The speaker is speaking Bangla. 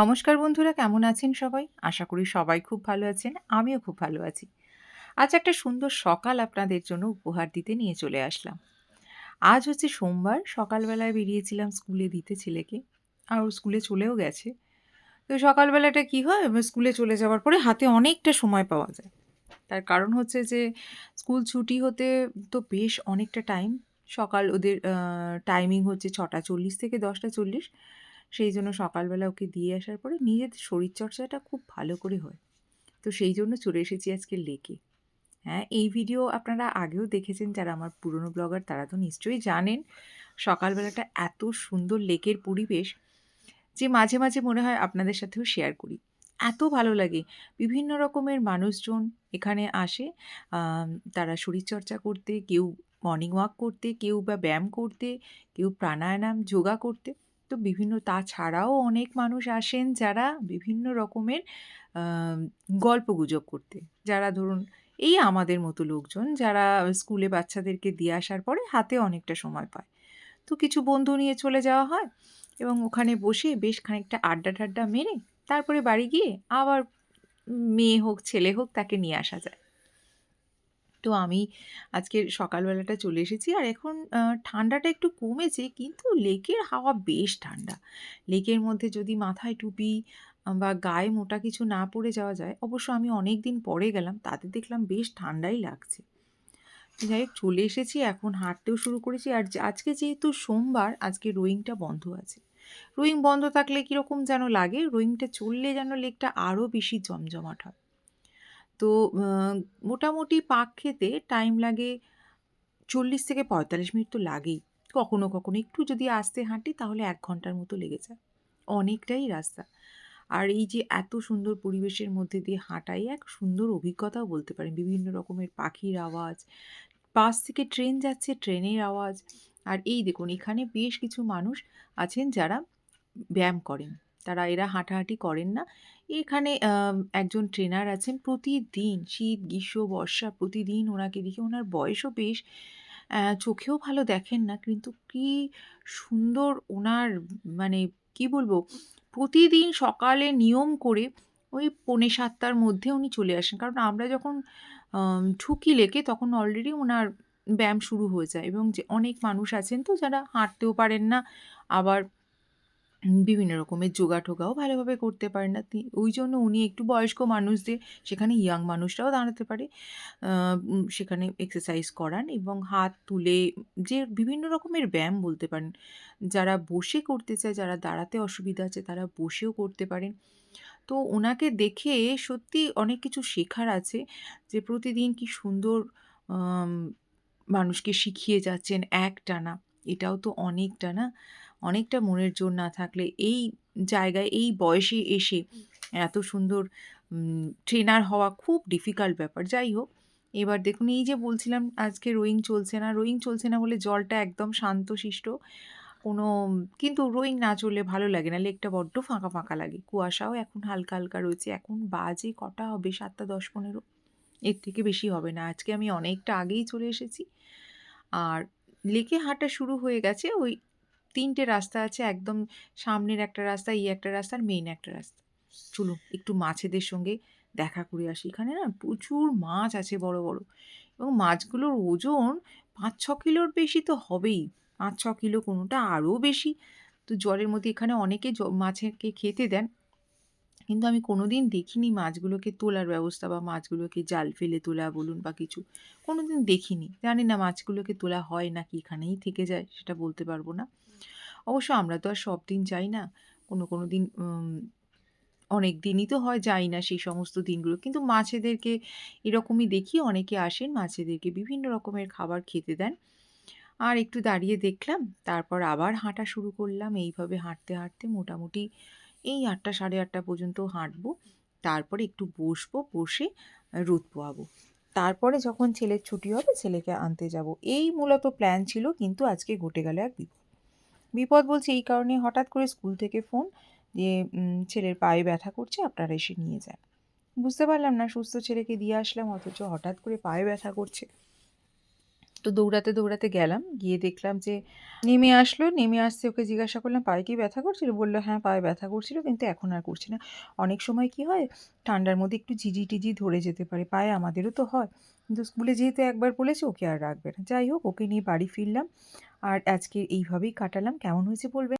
নমস্কার বন্ধুরা, কেমন আছেন সবাই? আশা করি সবাই খুব ভালো আছেন, আমিও খুব ভালো আছি। আজ একটা সুন্দর সকাল আপনাদের জন্য উপহার দিতে নিয়ে চলে আসলাম। আজ হচ্ছে সোমবার, সকালবেলায় বেরিয়েছিলাম স্কুলে দিতে ছেলেকে, আর স্কুলে চলেও গেছে। তো সকালবেলাটা কি হয়? স্কুলে চলে যাওয়ার পরে হাতে অনেকটা সময় পাওয়া যায়। তার কারণ হচ্ছে যে, স্কুল ছুটি হতে তো বেশ অনেকটা টাইম সকাল ওদের টাইমিং হচ্ছে ছটা চল্লিশ থেকে দশটা চল্লিশ। সেই জন্য সকালবেলা ওকে দিয়ে আসার পরে নিজের শরীরচর্চাটা খুব ভালো করে হয়। তো সেই জন্য চলে এসেছি আজকে লেকে। হ্যাঁ এই ভিডিও আপনারা আগেও দেখেছেন, যারা আমার পুরনো ব্লগার তারা তো নিশ্চয়ই জানেন, সকালবেলাটা এত সুন্দর লেকের পরিবেশ যে মাঝে মাঝে মনে হয় আপনাদের সাথেও শেয়ার করি। এত ভালো লাগে। বিভিন্ন রকমের মানুষজন এখানে আসে তারা শরীরচর্চা করতে, কেউ মর্নিং ওয়াক করতে, কেউ বা ব্যায়াম করতে, কেউ প্রাণায়াম, যোগা করতে। তো বিভিন্ন তাছাড়াও অনেক মানুষ আসেন যারা বিভিন্ন রকমের গল্প গুজব করতে। যারা ধরুন, এই আমাদের মতো লোকজন যারা স্কুলে বাচ্চাদেরকে দিয়ে আসার পরে হাতে অনেকটা সময় পায়। তো কিছু বন্ধু নিয়ে চলে যাওয়া হয় এবং ওখানে বসে বেশ খানিকটা আড্ডা ঠাড্ডা মেরে তারপরে বাড়ি গিয়ে আবার মেয়ে হোক, ছেলে হোক তাকে নিয়ে আসা যায়। তো আমি আজকে সকালবেলাটা চলে এসেছি। আর এখন ঠান্ডাটা একটু কমেছে কিন্তু লেকের হাওয়া বেশ ঠান্ডা। লেকের মধ্যে যদি মাথায় টুপি বা গায়ে মোটা কিছু না পরে যাওয়া যায়, অবশ্য আমি অনেক দিন পরে গেলাম, তাতে দেখলাম বেশ ঠান্ডাই লাগছে। যাই হোক, চলে এসেছি, এখন হাঁটতেও শুরু করেছি। আর আজকে যেহেতু সোমবার, আজকে রোয়িংটা বন্ধ আছে। রোয়িং বন্ধ থাকলে কীরকম যেন লাগে, রোয়িংটা চললে যেন লেকটা আরও বেশি জমজমাট হয়। তো মোটামুটি পাক খেতে টাইম লাগে চল্লিশ থেকে পঁয়তাল্লিশ মিনিট তো লাগেই। কখনো কখনো একটু যদি আসতে হাঁটি তাহলে এক ঘণ্টার মতো লেগে যায়। অনেকটাই রাস্তা। আর এই যে এত সুন্দর পরিবেশের মধ্যে দিয়ে হাঁটাই এক সুন্দর অভিজ্ঞতাও বলতে পারেন। বিভিন্ন রকমের পাখির আওয়াজ পাশ থেকে ট্রেন যাচ্ছে, ট্রেনের আওয়াজ। আর এই দেখুন, এখানে বেশ কিছু মানুষ আছেন যারা ব্যায়াম করেন। তারা এরা হাঁটাহাঁটি করেন না। এখানে একজন ট্রেনার আছেন প্রতিদিন শীত, গ্রীষ্ম, বর্ষা প্রতিদিন ওনাকে দেখে ওনার বয়সও বেশ চোখেও ভালো দেখেন না। কিন্তু কি সুন্দর ওনার মানে কি বলব, প্রতিদিন সকালে নিয়ম করে ওই পৌনে সাতটার মধ্যে উনি চলে আসেন। কারণ আমরা যখন ঢুকি লেকে তখন অলরেডি ওনার ব্যায়াম শুরু হয়ে যায় এবং যে অনেক মানুষ আছেন তো যারা হাঁটতেও পারেন না, আবার বিভিন্ন রকমের যোগা টোগাও ভালোভাবে করতে পারেন না। ওই জন্য উনি একটু বয়স্ক মানুষদের, সেখানে ইয়াং মানুষরাও দাঁড়াতে পারে। সেখানে এক্সারসাইজ করান এবং হাত তুলে যে বিভিন্ন রকমের ব্যায়াম বলতে পারেন, যারা বসে করতে চায়, যারা দাঁড়াতে অসুবিধা আছে, তারা বসেও করতে পারেন। তো ওনাকে দেখে সত্যি অনেক কিছু শেখার আছে যে প্রতিদিন কি সুন্দর মানুষকে শিখিয়ে যাচ্ছেন এক টানা এটাও তো অনেকটা না? অনেকটা মনের জোর না থাকলে এই জায়গায়, এই বয়সে এসে এত সুন্দর ট্রেনার হওয়া খুব ডিফিকাল্ট ব্যাপার। যাই হোক, এবার দেখুন, এই যে বলছিলাম, আজকে রোয়িং চলছে না রোয়িং চলছে না বলে জলটা একদম শান্তশিষ্ট। কোনো, কিন্তু রোয়িং না চললে ভালো লাগে না, লেকটা বড্ড ফাঁকা ফাঁকা লাগে। কুয়াশাও এখন হালকা হালকা রয়েছে, এখন বাজে কটা হবে? সাতটা দশ পনেরো? এর থেকে বেশি হবে না। আজকে আমি অনেকটা আগেই চলে এসেছি। আর লেকে হাঁটা শুরু হয়ে গেছে, ওই তিনটে রাস্তা আছে, একদম সামনের একটা রাস্তা, এই একটা রাস্তা আর মেইন একটা রাস্তা। চলুন একটু মাছেদের সঙ্গে দেখা করে আসি। এখানে না প্রচুর মাছ আছে বড় বড়। এবং মাছগুলোর ওজন পাঁচ, ছ কিলোর বেশি তো হবেই। পাঁচ, ছ কিলো কোনোটা আরও বেশি। তো জলের মধ্যে এখানে অনেকে মাছেরকে খেতে দেন। কিন্তু আমি কোনো দিন দেখিনি মাছগুলোকে তোলার ব্যবস্থা বা মাছগুলোকে জাল ফেলে তোলা বলুন বা কিছু। কোনো দিন দেখিনি। জানি না মাছগুলোকে তোলা হয় নাকি এখানেই থেকে যায়, সেটা বলতে পারব না। অবশ্য আমরা তো আর সব দিন যাই না। কোনো কোনো দিন অনেক দিনই তো হয় যাই না সেই সমস্ত দিনগুলো। কিন্তু মাছেদেরকে এরকমই দেখি, অনেকে আসেন মাছেদেরকে বিভিন্ন রকমের খাবার খেতে দেন। আর একটু দাঁড়িয়ে দেখলাম, তারপর আবার হাঁটা শুরু করলাম। এইভাবে হাঁটতে হাঁটতে মোটামুটি এই আটটা, সাড়ে আটটা পর্যন্ত হাঁটবো। তারপরে একটু বসবো, বসে রোদ পোয়াবো তারপরে যখন ছেলের ছুটি হবে, ছেলেকে আনতে যাব। এই মূলত প্ল্যান ছিল, কিন্তু আজকে ঘটে গেল এক বিপদ। বিপদ বলছে এই কারণে হঠাৎ করে স্কুল থেকে ফোন যে ছেলের পায়ে ব্যথা করছে আপনারা এসে নিয়ে যান বুঝতে পারলাম না সুস্থ ছেলেকে দিয়ে আসলাম অথচ হঠাৎ করে পায়ে ব্যথা করছে তো দৌড়াতে, দৌড়াতে গেলাম। গিয়ে দেখলাম যে নেমে আসলো। নেমে আসতে ওকে জিজ্ঞাসা করলাম, "পায়ে কি ব্যথা করছিল?" বলল "হ্যাঁ, পায়ে ব্যথা করছিল কিন্তু এখন আর করছে না।" অনেক সময় কি হয় ঠান্ডার মধ্যে একটু ঝিঁঝি-টিঝি ধরে যেতে পারে। পায়ে আমাদেরও তো হয়। কিন্তু স্কুলে যেহেতু একবার বলেছে ওকে আর রাখবে না। যাই হোক ওকে নিয়ে বাড়ি ফিরলাম। আর আজকে এইভাবেই কাটালাম। কেমন হয়েছে বলবেন।